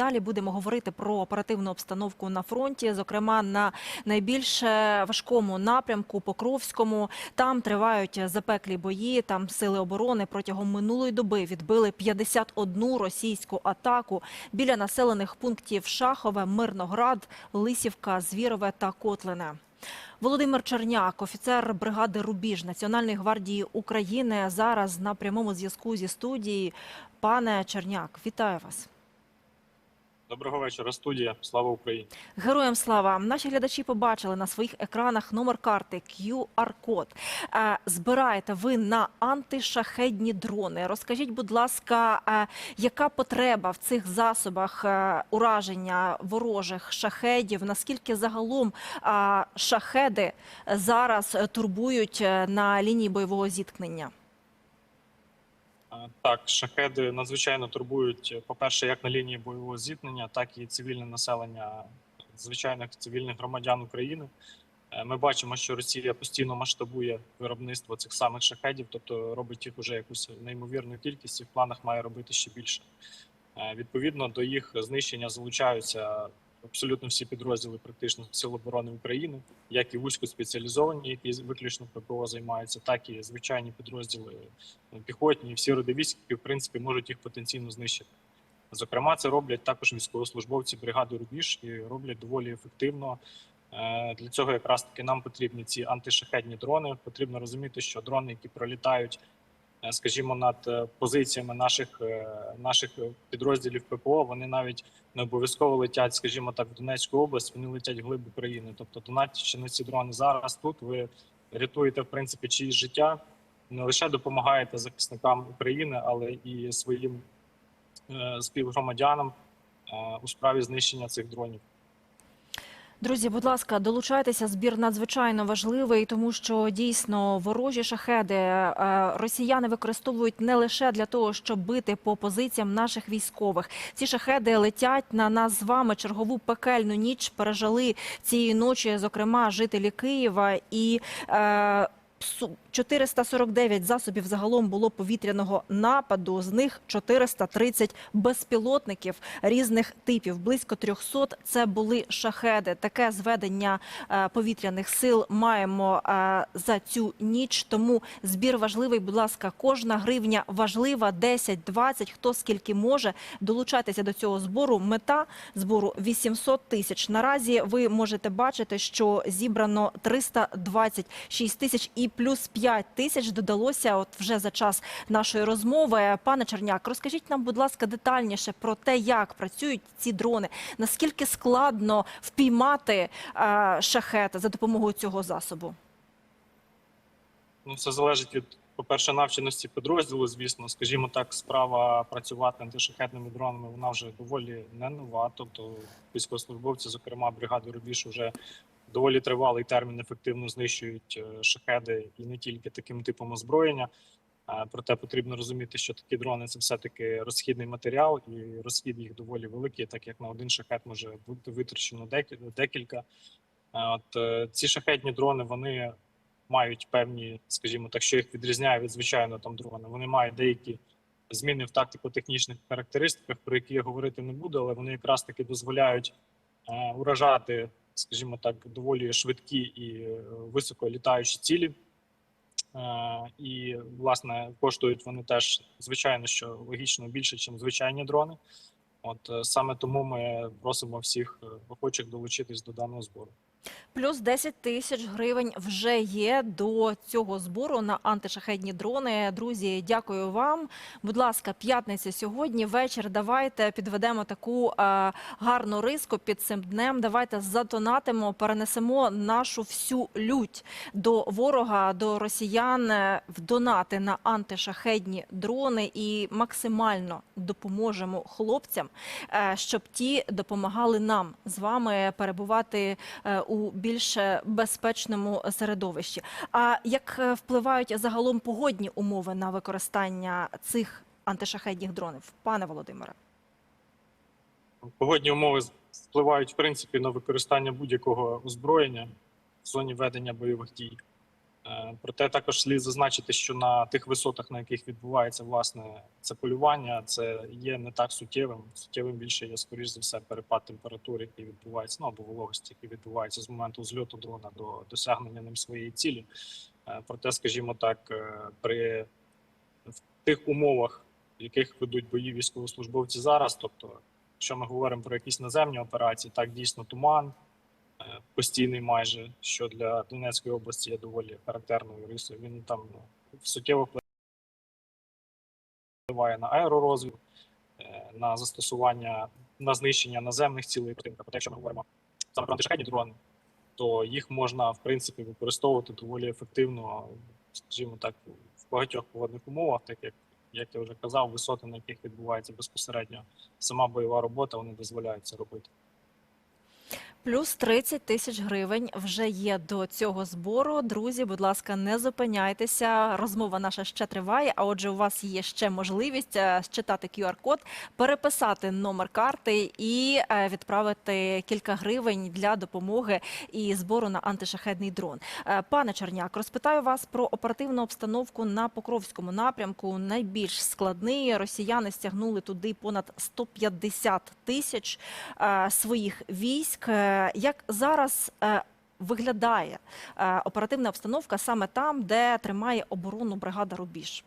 далі будемо говорити про оперативну обстановку на фронті, зокрема на найбільш е, важкому напрямку Покровському. Там тривають запеклі бої. Там сили оборони протягом минулої доби відбили 51 російську атаку біля населених пунктів Шахове, Мирноград, Лисівка, Звірове та Котлине. Володимир Черняк, офіцер бригади Рубіж Національної гвардії України, зараз на прямому зв'язку зі студії. Пане Черняк, вітаю вас. Доброго вечора, студія. Слава Україні. Героям слава! Наші глядачі побачили на своїх екранах номер карти QR-код. Е, Збираєте ви на антишахедні дрони. Розкажіть, будь ласка, е, яка потреба в цих засобах е, ураження ворожих шахедів? Наскільки загалом шахеди зараз турбують на лінії бойового зіткнення? А, Так, шахеди надзвичайно турбують, по-перше, як на лінії бойового зіткнення, так і цивільне населення звичайних цивільних громадян України. Е, Ми бачимо, що Росія постійно масштабує виробництво цих самих шахедів, тобто робить їх уже якусь неймовірну кількість і в планах має робити ще більше. Е, Відповідно до їх знищення залучаються абсолютно всі підрозділи практично Сил оборони України, як і вузькоспеціалізовані, які виключно ППО займаються, так і звичайні підрозділи е, піхотні, всі роди військ, які в принципі можуть їх потенційно знищити. Зокрема, це роблять також військовослужбовці бригади Рубіж і роблять доволі ефективно. Е, Для цього якраз таки нам потрібні ці антишахедні дрони. Потрібно розуміти, що дрони, які пролітають, скажімо, над е, позиціями наших е, наших підрозділів ППО, вони навіть не обов'язково летять, скажімо так, в Донецьку область, вони летять глиб України. Тобто, донатячи на ці дрони зараз тут, ви рятуєте в принципі чиїсь життя, не лише допомагаєте захисникам України, але і своїм е, співгромадянам е, у справі знищення цих дронів. Друзі, будь ласка, долучайтеся. Збір надзвичайно важливий, тому що дійсно ворожі шахеди е, росіяни використовують не лише для того, щоб бити по позиціям наших військових. Ці шахеди летять на нас з вами. Чергову пекельну ніч пережили цієї ночі, зокрема, жителі Києва і. Е, 449 засобів загалом було повітряного нападу. З них 430 безпілотників різних типів. Близько 300 – це були шахеди. Таке зведення е, повітряних сил маємо е, за цю ніч. Тому збір важливий. Будь ласка, кожна гривня важлива. 10, 20, хто скільки може. Долучайтеся до цього збору. Мета збору 800 тисяч. Наразі ви можете бачити, що зібрано 326 тисяч і плюс 5 тисяч додалося от вже за час нашої розмови. Пане Черняк, розкажіть нам, будь ласка, детальніше про те, як працюють ці дрони. Наскільки складно впіймати е, шахет за допомогою цього засобу? Ну, це залежить від, по-перше, навченості підрозділу. Звісно, скажімо так, справа працювати антишахетними дронами вона вже доволі не нова. Тобто військовослужбовці, зокрема бригади Рубіж, вже доволі тривалий термін ефективно знищують е, шахеди і не тільки таким типом озброєння. Проте потрібно розуміти, що такі дрони це все-таки розхідний матеріал, і розхід їх доволі великий, так як на один шахет може бути витрачено декілька. От е, ці шахетні дрони вони мають певні, скажімо так, що їх відрізняє від звичайного там дрона. Вони мають деякі зміни в тактико-технічних характеристиках, про які я говорити не буду, але вони якраз таки дозволяють уражати, скажімо так, доволі швидкі і високолітаючі високо літаючі цілі. Е, і, власне, коштують вони теж, звичайно, що логічно більше, ніж звичайні дрони. От е, саме тому ми просимо всіх е, охочих долучитись до даного збору. Плюс 10 тисяч гривень вже є до цього збору на антишахедні дрони. Друзі, дякую вам. Будь ласка, п'ятниця сьогодні. Вечір. Давайте підведемо таку е, гарну риску під цим днем. Давайте задонатимо, перенесемо нашу всю лють до ворога, до росіян е, в донати на антишахедні дрони і максимально допоможемо хлопцям, е, щоб ті допомагали нам з вами перебувати е, у більш безпечному середовищі. А як е, впливають загалом погодні умови на використання цих антишахедних дронів, пане Володимире? Погодні умови впливають в принципі на використання будь-якого озброєння в зоні ведення бойових дій. Е, Проте також слід зазначити, що на тих висотах, на яких відбувається власне це полювання, це є не так суттєвим. Суттєвим більше є, скоріш за все, перепад температури, який відбувається, ну або вологості, який відбувається з моменту зльоту дрона до досягнення ним своєї цілі. Е, Проте, скажімо так, е, при в тих умовах, в яких ведуть бої військовослужбовці зараз, тобто, якщо ми говоримо про якісь наземні операції, так дійсно туман постійний майже, що для Донецької області є доволі характерною рисою. Він там ну, суттєво впливає на аеророзвідку, е, на застосування, на знищення наземних цілей противника. Проте, якщо ми говоримо саме про антишахедні дрони, то їх можна в принципі використовувати доволі ефективно, скажімо так, в багатьох погодних умовах, так як як я вже казав, висоти, на яких відбувається безпосередньо сама бойова робота, вони дозволяють це робити. Плюс 30 тисяч гривень вже є до цього збору. Друзі, будь ласка, не зупиняйтеся. Розмова наша ще триває. А отже, у вас є ще можливість е, считати QR-код, переписати номер карти і е, відправити кілька гривень для допомоги і збору на антишахедний дрон. Е, Пане Черняк, розпитаю вас про оперативну обстановку на Покровському напрямку. Найбільш складний росіяни стягнули туди понад 150 тисяч своїх військ. Е, Як зараз е, виглядає е, оперативна обстановка саме там, де тримає оборону бригада Рубіж?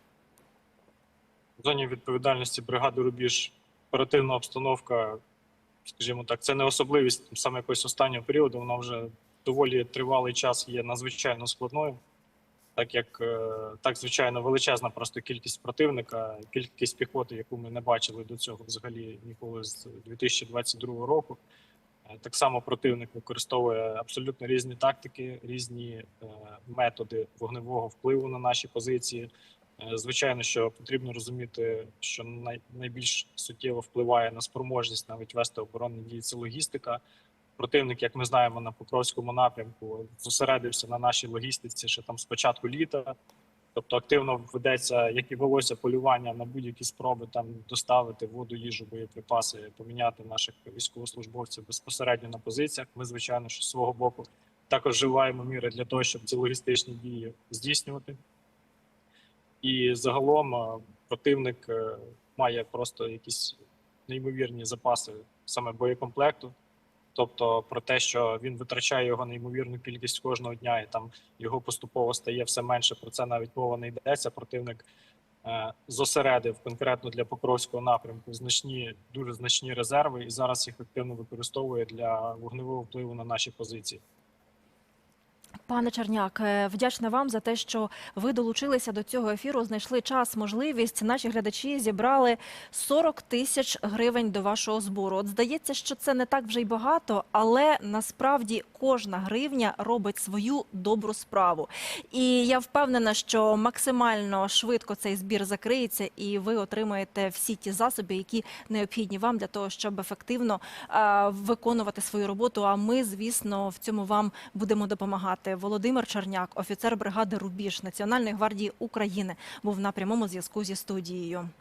В зоні відповідальності бригади Рубіж оперативна обстановка, скажімо так, це не особливість саме якогось останнього періоду. Вона вже доволі тривалий час є надзвичайно складною, так як так, звичайно, величезна просто кількість противника, кількість піхоти, яку ми не бачили до цього взагалі ніколи з 2022 року. Е, Так само противник використовує абсолютно різні тактики, різні е, методи вогневого впливу на наші позиції. Е, Звичайно, що потрібно розуміти, що найбільш суттєво впливає на спроможність навіть вести оборонні дії це логістика. Противник, як ми знаємо, на Покровському напрямку зосередився на нашій логістиці ще там з початку літа. Тобто активно ведеться, як і велося, полювання на будь-які спроби там доставити воду, їжу, боєприпаси, поміняти наших військовослужбовців безпосередньо на позиціях. Ми, звичайно, що з свого боку також вживаємо міри для того, щоб ці логістичні дії здійснювати. І загалом е, противник е, має просто якісь неймовірні запаси саме боєкомплекту. Тобто про те, що він витрачає його неймовірну кількість кожного дня, і там його поступово стає все менше. Про це навіть мова не йдеться. Противник е, зосередив конкретно для Покровського напрямку значні, дуже значні резерви, і зараз їх активно використовує для вогневого впливу на наші позиції. Пане Черняк, е, вдячна вам за те, що ви долучилися до цього ефіру. Знайшли час, можливість. Наші глядачі зібрали 40 тисяч гривень до вашого збору. От здається, що це не так вже й багато, але насправді кожна гривня робить свою добру справу. І я впевнена, що максимально швидко цей збір закриється, і ви отримаєте всі ті засоби, які необхідні вам для того, щоб ефективно е, виконувати свою роботу. А ми, звісно, в цьому вам будемо допомагати. Володимир Черняк, офіцер бригади Рубіж Національної гвардії України, був на прямому зв'язку зі студією.